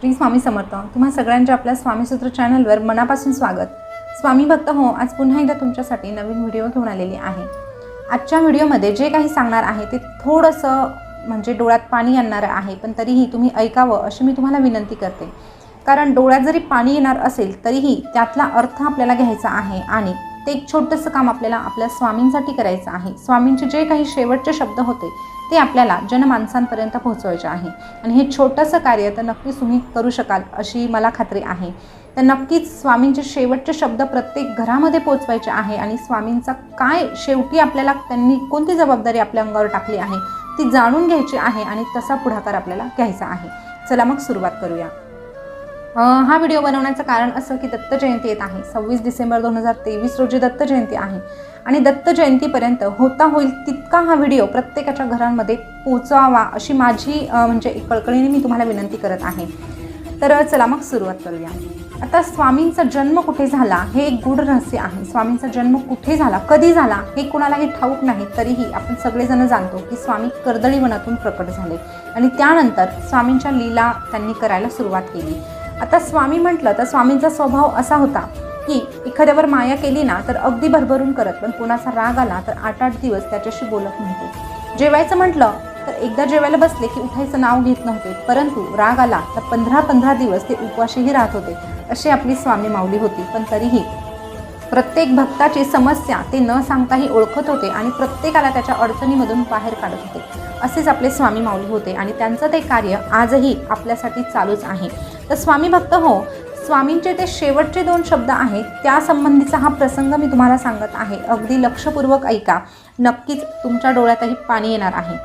श्री स्वामी समर्थ. तुम्हा सगळ्यांच्या आपल्या स्वामीसूत्र चॅनलवर मनापासून स्वागत. स्वामी भक्त हो आज पुन्हा एकदा तुमच्यासाठी नवीन व्हिडिओ घेऊन आलेली आहे. आजच्या व्हिडिओमध्ये जे काही सांगणार आहे ते थोडंसं म्हणजे डोळ्यात पाणी आणणारं आहे पण तरीही तुम्ही ऐकावं अशी मी तुम्हाला विनंती करते. कारण डोळ्यात जरी पाणी येणार असेल तरीही त्यातला अर्थ आपल्याला घ्यायचा आहे आणि ते एक छोटंसं काम आपल्याला आपल्या स्वामींसाठी करायचं आहे. स्वामींचे जे काही शेवटचे शब्द होते ते आपल्याला जनमानसांपर्यंत पोहोचवायचे आहे. आणि हे छोटंसं कार्य तर नक्कीच तुम्ही करू शकाल अशी मला खात्री आहे. तर नक्कीच स्वामींचे शेवटचे शब्द प्रत्येक घरामध्ये पोचवायचे आहे आणि स्वामींचा काय शेवटी आपल्याला त्यांनी कोणती जबाबदारी आपल्या अंगावर टाकली आहे ती जाणून घ्यायची आहे आणि तसा पुढाकार आपल्याला घ्यायचा आहे. चला मग सुरुवात करूया. हा व्हिडिओ बनवण्याचं कारण असं की दत्त जयंती येत आहे. सव्वीस डिसेंबर दोन हजार तेवीस रोजी दत्त जयंती आहे. आणि दत्त जयंतीपर्यंत होता होईल तितका हा व्हिडिओ प्रत्येकाच्या घरांमध्ये पोचावा अशी माझी म्हणजे एक कळकळीने मी तुम्हाला विनंती करत आहे. तर चला मग सुरुवात करूया. आता स्वामींचा जन्म कुठे झाला हे एक गूढ रहस्य आहे. स्वामींचा जन्म कुठे झाला कधी झाला हे कुणालाही ठाऊक नाही तरीही आपण सगळेजण जाणतो की स्वामी कर्दळीवनातून प्रकट झाले. आणि त्यानंतर स्वामींच्या लीला त्यांनी करायला सुरुवात केली. आता स्वामी म्हटलं तर स्वामींचा स्वभाव असा होता की एखाद्यावर माया केली ना तर अगदी भरभरून करत. पण कोणाचा राग आला तर आठ आठ दिवस त्याच्याशी बोलत नव्हते. जेवायचं म्हटलं तर एकदा जेवायला बसले की उठायचं नाव घेत नव्हते. परंतु राग आला तर पंधरा पंधरा दिवस ते उपवाशीही राहत होते अशी आपली स्वामी माऊली होती. पण तरीही प्रत्येक भक्ताची समस्या ते न सांगताही ओळखत होते आणि प्रत्येकाला त्याच्या अडचणीमधून बाहेर काढत होते. असेच आपले स्वामी माऊली होते आणि त्यांचं ते कार्य आजही आपल्यासाठी चालूच आहे. तर स्वामी भक्त हो स्वामींचे ते शेवटचे दोन शब्द आहेत त्यासंबंधीचा हा प्रसंग मी तुम्हाला सांगत आहे. अगदी लक्षपूर्वक ऐका. नक्कीच तुमच्या डोळ्यातही पाणी येणार आहे.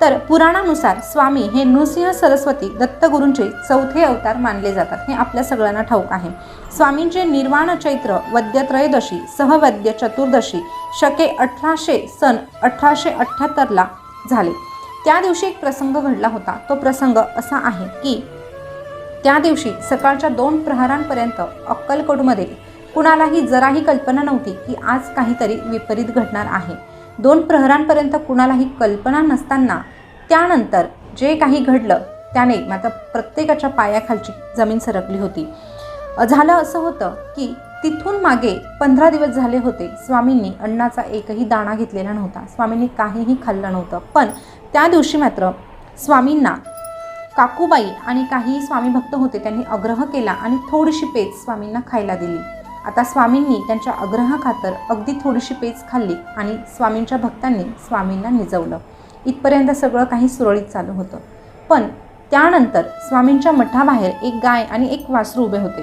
तर पुराणानुसार स्वामी हे नृसिंह सरस्वती दत्तगुरूंचे चौथे अवतार मानले जातात. हे आपल्या सगळ्यांना ठाऊक आहे. स्वामींचे निर्वाण चैत्र वद्यत्रयोदशी सहवद्य चतुर्दशी शके अठराशे सन अठराशे अठ्ठ्याहत्तरला झाले. त्या दिवशी एक प्रसंग घडला होता. तो प्रसंग असा आहे की त्या दिवशी सकाळच्या दोन प्रहरांपर्यंत अक्कलकोटमध्ये कुणालाही जराही कल्पना नव्हती की आज काहीतरी विपरीत घडणार आहे. दोन प्रहरांपर्यंत कुणालाही कल्पना नसताना त्यानंतर जे काही घडलं त्याने मात्र प्रत्येकाच्या पायाखालची जमीन सरकली होती. झालं असं होतं की तिथून मागे पंधरा दिवस झाले होते. स्वामींनी अन्नाचा एकही दाणा घेतलेला नव्हता. स्वामींनी काहीही खाल्लं नव्हतं. पण त्या दिवशी मात्र स्वामींना काकूबाई आणि काही स्वामी भक्त होते. त्यांनी आग्रह केला आणि थोडीशी पेज स्वामींना खायला दिली. आता स्वामींनी त्यांच्या आग्रहाखातर अगदी थोडीशी पेज खाल्ली आणि स्वामींच्या भक्तांनी स्वामींना निजवलं. इथपर्यंत सगळं काही सुरळीत चालू होतं. पण त्यानंतर स्वामींच्या मठाबाहेर एक गाय आणि एक वासरू उभे होते.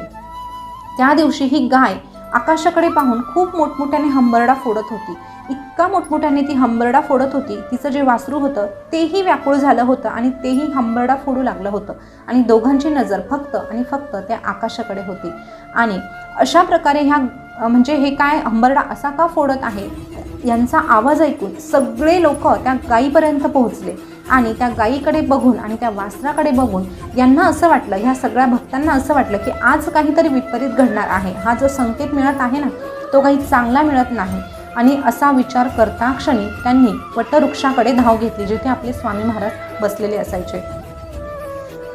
त्या दिवशी ही गाय आकाशाकडे पाहून खूप मोठमोठ्याने हंबरडा फोडत होती. इतका मोठमोठ्याने ती हंबरडा फोडत होती तिचं जे वासरू होतं तेही व्याकुळ झालं होतं आणि तेही हंबरडा फोडू लागलं होतं. आणि दोघांची नजर फक्त आणि फक्त त्या आकाशाकडे होती. आणि अशा प्रकारे ह्या म्हणजे हे काय हंबरडा असा का फोडत आहे यांचा आवाज ऐकून सगळे लोक त्या गायीपर्यंत पोहोचले. आणि त्या गायीकडे बघून आणि त्या वासराकडे बघून यांना असं वाटलं ह्या सगळ्या भक्तांना असं वाटलं की आज काहीतरी विपरीत घडणार आहे. हा जो संकेत मिळत आहे ना तो काही चांगला मिळत नाही. आणि असा विचार करता क्षणी त्यांनी वटवृक्षाकडे धाव घेतली जिथे आपले स्वामी महाराज बसलेले असायचे.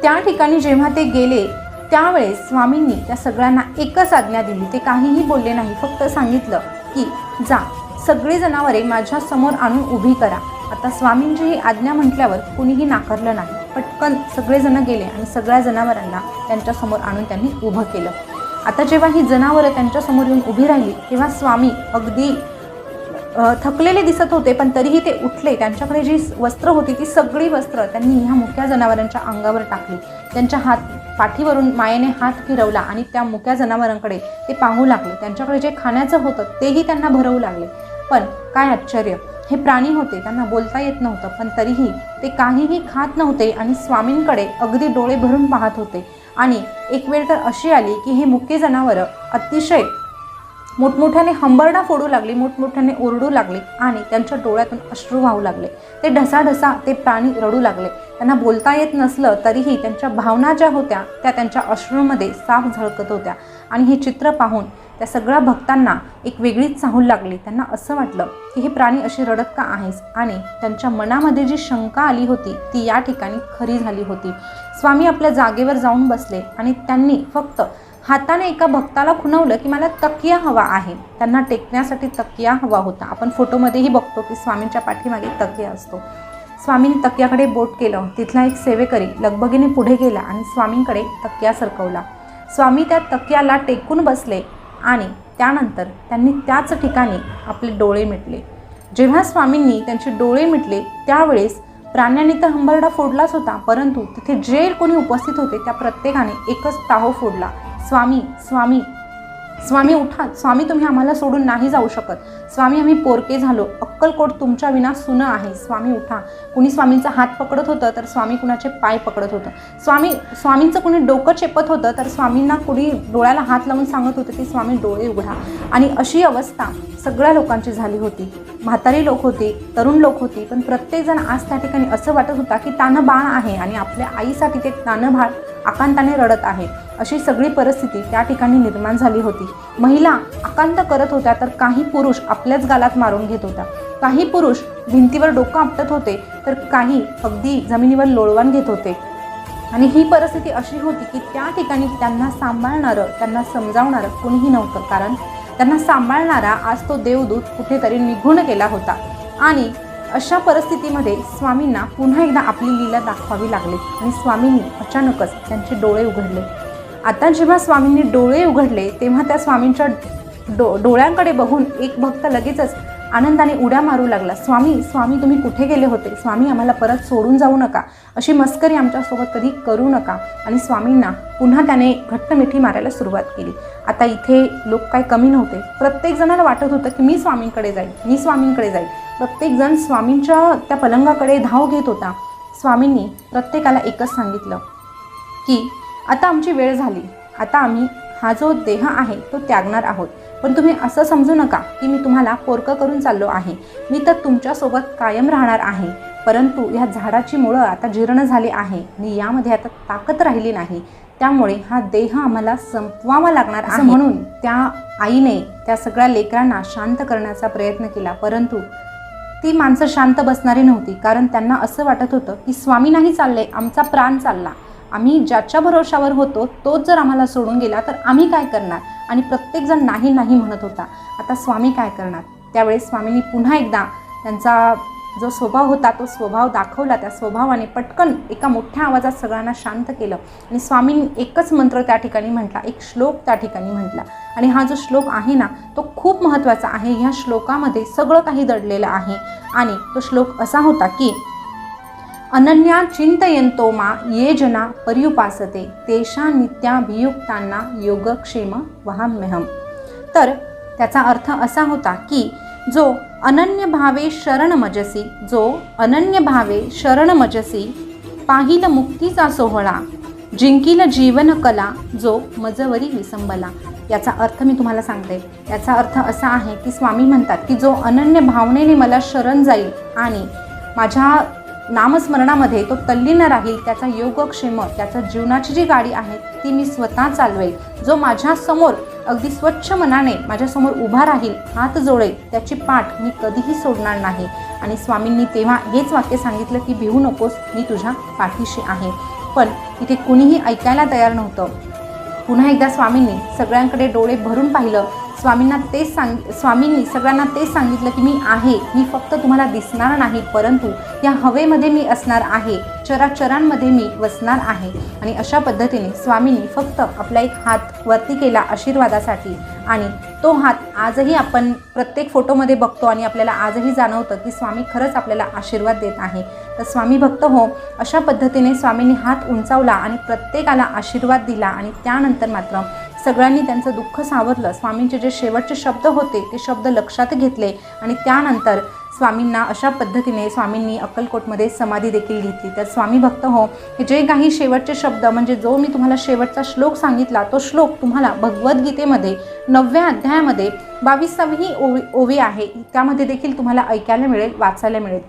त्या ठिकाणी जेव्हा ते गेले त्यावेळेस स्वामींनी त्या सगळ्यांना एकच आज्ञा दिली. ते काहीही बोलले नाही फक्त सांगितलं की जा सगळी जनावरे माझ्यासमोर आणून उभी करा. आता स्वामींची ही आज्ञा म्हटल्यावर कुणीही नाकारलं नाही. पटकन सगळेजण गेले आणि सगळ्या जनावरांना त्यांच्यासमोर आणून त्यांनी उभं केलं. आता जेव्हा ही जनावरं त्यांच्यासमोर येऊन उभी राहिली तेव्हा स्वामी अगदी थकलेले दिसत होते पण तरीही ते उठले. त्यांच्याकडे जी वस्त्र होती ती सगळी वस्त्र त्यांनी ह्या मुक्या जनावरांच्या अंगावर टाकली. त्यांच्या हात पाठीवरून मायेने हात फिरवला आणि त्या मुक्या जनावरांकडे ते पाहू लागले. त्यांच्याकडे जे खाण्याचं होतं तेही त्यांना भरवू लागले. पण काय आश्चर्य! हे प्राणी होते त्यांना बोलता येत नव्हतं पण तरीही ते काहीही खात नव्हते आणि स्वामींकडे अगदी डोळे भरून पाहत होते. आणि एक वेळ तर अशी आली की हे मुके जनावरं अतिशय मोठमोठ्याने हंबरडा फोडू लागली मोठमोठ्याने ओरडू लागली आणि त्यांच्या डोळ्यातून अश्रू वाहू लागले. ते ढसाढसा ते प्राणी रडू लागले. त्यांना बोलता येत नसलं तरीही त्यांच्या भावना ज्या होत्या त्या त्यांच्या अश्रूमध्ये साफ झळकत होत्या. आणि हे चित्र पाहून त्या सगळ्या भक्तांना एक वेगळीच चाहूल लागली. त्यांना असं वाटलं की हे प्राणी अशी रडत का आहेस आणि त्यांच्या मनामध्ये जी शंका आली होती ती या ठिकाणी खरी झाली होती. स्वामी आपल्या जागेवर जाऊन बसले आणि त्यांनी फक्त हाताने एका भक्ताला खुणवलं की मला तकिया हवा आहे. त्यांना टेकण्यासाठी तकिया हवा होता. आपण फोटोमध्येही बघतो की स्वामींच्या पाठीमागे तकिया असतो. स्वामींनी तकियाकडे बोट केलं. तिथला एक सेवेकरी लगबगीने पुढे गेला आणि स्वामींकडे तकिया सरकवला. स्वामी त्या तकियाला टेकून बसले आणि त्यानंतर त्यांनी त्याच ठिकाणी आपले डोळे मिटले. जेव्हा स्वामींनी त्यांचे डोळे मिटले त्यावेळेस प्राण्यांनी तर हंबरडा फोडलाच होता परंतु तिथे जे कोणी उपस्थित होते त्या प्रत्येकाने एकच ताहो फोडला. स्वामी स्वामी स्वामी उठा. स्वामी तुम्ही आम्हाला सोडून नाही जाऊ शकत. स्वामी आम्ही पोरके झालो. अक्कलकोट तुमच्या विना सुनं आहे. स्वामी उठा. कुणी स्वामींचा हात पकडत होतं तर स्वामी कुणाचे पाय पकडत होतं. स्वामी स्वामींचं कुणी डोकं चेपत होतं तर स्वामींना कुणी डोळ्याला हात लावून सांगत होतं की स्वामी डोळे उघडा. आणि अशी अवस्था सगळ्या लोकांची झाली होती. म्हातारी लोक होते तरुण लोक होती पण प्रत्येकजण आज त्या ठिकाणी असं वाटत होता की तानं बाण आहे आणि आपल्या आईसाठी ते तानं भाळ आकांताने रडत आहे. अशी सगळी परिस्थिती त्या ठिकाणी निर्माण झाली होती. महिला आकांत करत होत्या तर काही पुरुष आपल्याच गालात मारून घेत होता काही पुरुष भिंतीवर डोकं आपटत होते तर काही अगदी जमिनीवर लोळवान घेत होते. आणि ही परिस्थिती अशी होती की त्या ठिकाणी त्यांना सांभाळणारं त्यांना समजावणारं कोणीही नव्हतं. कारण त्यांना सांभाळणारा आज तो देवदूत कुठेतरी निघून गेला होता. आणि अशा परिस्थितीमध्ये स्वामींना पुन्हा एकदा आपली लीला दाखवावी लागली आणि स्वामींनी अचानकच त्यांचे डोळे उघडले. आता जेव्हा स्वामींनी डोळे उघडले तेव्हा त्या स्वामींच्या डो डोळ्यांकडे बघून एक भक्त लगेचच आनंदाने उड्या मारू लागला. स्वामी स्वामी तुम्ही कुठे गेले होते? स्वामी आम्हाला परत सोडून जाऊ नका. अशी मस्करी आमच्यासोबत कधी करू नका. आणि स्वामींना पुन्हा त्याने घट्ट मिठी मारायला सुरुवात केली. आता इथे लोक काय कमी नव्हते. प्रत्येक जणाला वाटत होतं की मी स्वामींकडे जाईल मी स्वामींकडे जाईल प्रत्येकजण स्वामींच्या त्या पलंगाकडे धाव घेत होता. स्वामींनी प्रत्येकाला एकच सांगितलं की आता आमची वेळ झाली. आता आम्ही हा जो देह आहे तो त्यागणार आहोत. पण तुम्ही असं समजू नका की मी तुम्हाला पोरकं करून चाललो आहे. मी तर तुमच्यासोबत कायम राहणार आहे. परंतु ह्या झाडाची मुळं आता जीर्ण झाली आहे आणि यामध्ये आता ताकद राहिली नाही. त्यामुळे हा देह आम्हाला संपवावा लागणार आहे. म्हणून त्या आईने त्या सगळ्या लेकरांना शांत करण्याचा प्रयत्न केला. परंतु ती माणसं शांत बसणारी नव्हती. कारण त्यांना असं वाटत होतं की स्वामी नाही चालले आमचा प्राण चालला. आम्ही ज्याच्या भरोशावर होतो तोच जर आम्हाला सोडून गेला तर आम्ही काय करणार? आणि प्रत्येकजण नाही नाही म्हणत होता. आता स्वामी काय करणार? त्यावेळेस स्वामींनी पुन्हा एकदा त्यांचा जो स्वभाव होता तो स्वभाव दाखवला. त्या स्वभावाने पटकन एका मोठ्या आवाजात सगळ्यांना शांत केलं. आणि स्वामींनी एकच मंत्र त्या ठिकाणी म्हटला एक श्लोक त्या ठिकाणी म्हटला. आणि हा जो श्लोक आहे ना तो खूप महत्त्वाचा आहे. ह्या श्लोकामध्ये सगळं काही दडलेलं आहे. आणि तो श्लोक असा होता की अनन्या चिंतयंतो मा ये जना पर्युपासते तेषा नित्याभियुक्तांना योगक्षेम वहाम्यहम. तर त्याचा अर्थ असा होता की जो अनन्य भावे शरण मजसी जो अनन्य भावे शरण मजसी पाहिल मुक्तीचा सोहळा जिंकील जीवन कला जो मजवरी विसंबला. याचा अर्थ मी तुम्हाला सांगते. याचा अर्थ असा आहे की स्वामी म्हणतात की जो अनन्य भावनेने मला शरण जाईल आणि माझ्या नामस्मरणामध्ये तो तल्लीन राहील त्याचा योगक्षेम त्याचा जीवनाची जी गाडी आहे ती मी स्वतः चालवेल. जो माझ्यासमोर अगदी स्वच्छ मनाने माझ्यासमोर उभा राहील हात जोडेल त्याची पाठ मी कधीही सोडणार नाही. आणि स्वामींनी तेव्हा हेच वाक्य सांगितलं की भिवू नकोस मी तुझ्या पाठीशी आहे. पण इथे कुणीही ऐकायला तयार नव्हतं. पुन्हा एकदा स्वामींनी सगळ्यांकडे डोळे भरून पाहिलं. स्वामींना तेच सांग स्वामींनी सगळ्यांना तेच सांगितलं की मी आहे मी फक्त तुम्हाला दिसणार नाही परंतु या हवेमध्ये मी असणार आहे चराचरांमध्ये मी वसणार आहे. आणि अशा पद्धतीने स्वामींनी फक्त आपला एक हात वरती केला आशीर्वादासाठी. आणि तो हात आजही आपण प्रत्येक फोटोमध्ये बघतो आणि आपल्याला आजही जाणवतं की स्वामी खरंच आपल्याला आशीर्वाद देत आहे. तर स्वामी भक्त हो अशा पद्धतीने स्वामींनी हात उंचावला आणि प्रत्येकाला आशीर्वाद दिला आणि त्यानंतर मात्र सगळ्यांनी त्यांचं दुःख सावरलं. स्वामींचे जे शेवटचे शब्द होते ते शब्द लक्षात घेतले आणि त्यानंतर स्वामींना अशा पद्धतीने स्वामींनी अक्कलकोटमध्ये समाधी देखील घेतली. तर स्वामी भक्त हो हे जे काही शेवटचे शब्द म्हणजे जो मी तुम्हाला शेवटचा श्लोक सांगितला तो श्लोक तुम्हाला भगवद्गीतेमध्ये नवव्या अध्यायामध्ये बावीसावी ओवी ओवी आहे. त्यामध्ये देखील तुम्हाला ऐकायला मिळेल वाचायला मिळेल.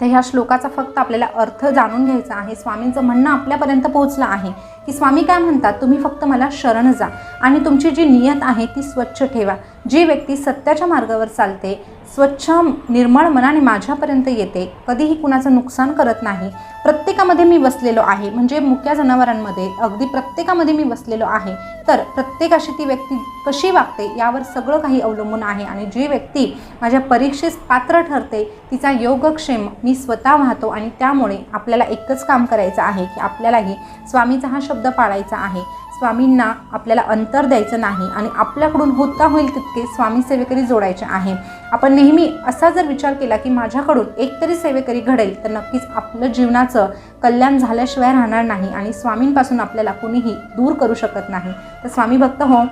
तर ह्या श्लोकाचा फक्त आपल्याला अर्थ जाणून घ्यायचा आहे. स्वामींचं म्हणणं आपल्यापर्यंत पोहोचलं आहे. की स्वामी काय म्हणतात तुम्ही फक्त मला शरण जा आणि तुमची जी नियत आहे ती स्वच्छ ठेवा. जी व्यक्ती सत्याच्या मार्गावर चालते स्वच्छ निर्मळ मनाने माझ्यापर्यंत येते कधीही कुणाचं नुकसान करत नाही. प्रत्येकामध्ये मी बसलेलो आहे. म्हणजे मुक्या जनावरांमध्ये अगदी प्रत्येकामध्ये मी बसलेलो आहे. तर प्रत्येकाशी ती व्यक्ती कशी वागते यावर सगळं काही अवलंबून आहे. आणि जी व्यक्ती माझ्या परीक्षेस पात्र ठरते तिचा योगक्षेम मी स्वतः वाहतो आणि त्यामुळे आपल्याला एकच काम करायचं आहे की आपल्यालाही स्वामीचा हा शब्द पाळायचा आहे. स्वामींना आपल्याला अंतर द्यायचं नाही आणि आपल्याकडून होता होईल तितके स्वामी सेवेकरी जोडायचे आहे. आपण नेहमी असा जर विचार केला की माझ्याकडून एकतरी सेवेकरी घडेल तर नक्कीच आपलं जीवनाचं कल्याण झाल्याशिवाय राहणार नाही आणि स्वामींपासून आपल्याला कुणीही दूर करू शकत नाही. तर स्वामी भक्त हो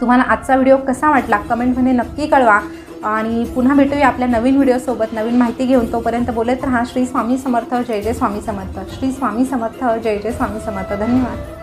तुम्हाला आजचा व्हिडिओ कसा वाटला कमेंटमध्ये नक्की कळवा आणि पुन्हा भेटूया आपल्या नवीन व्हिडिओसोबत नवीन माहिती घेऊन तोपर्यंत बोलत राहा. श्री स्वामी समर्थ जय जय स्वामी समर्थ. श्री स्वामी समर्थ जय जय स्वामी समर्थ. धन्यवाद.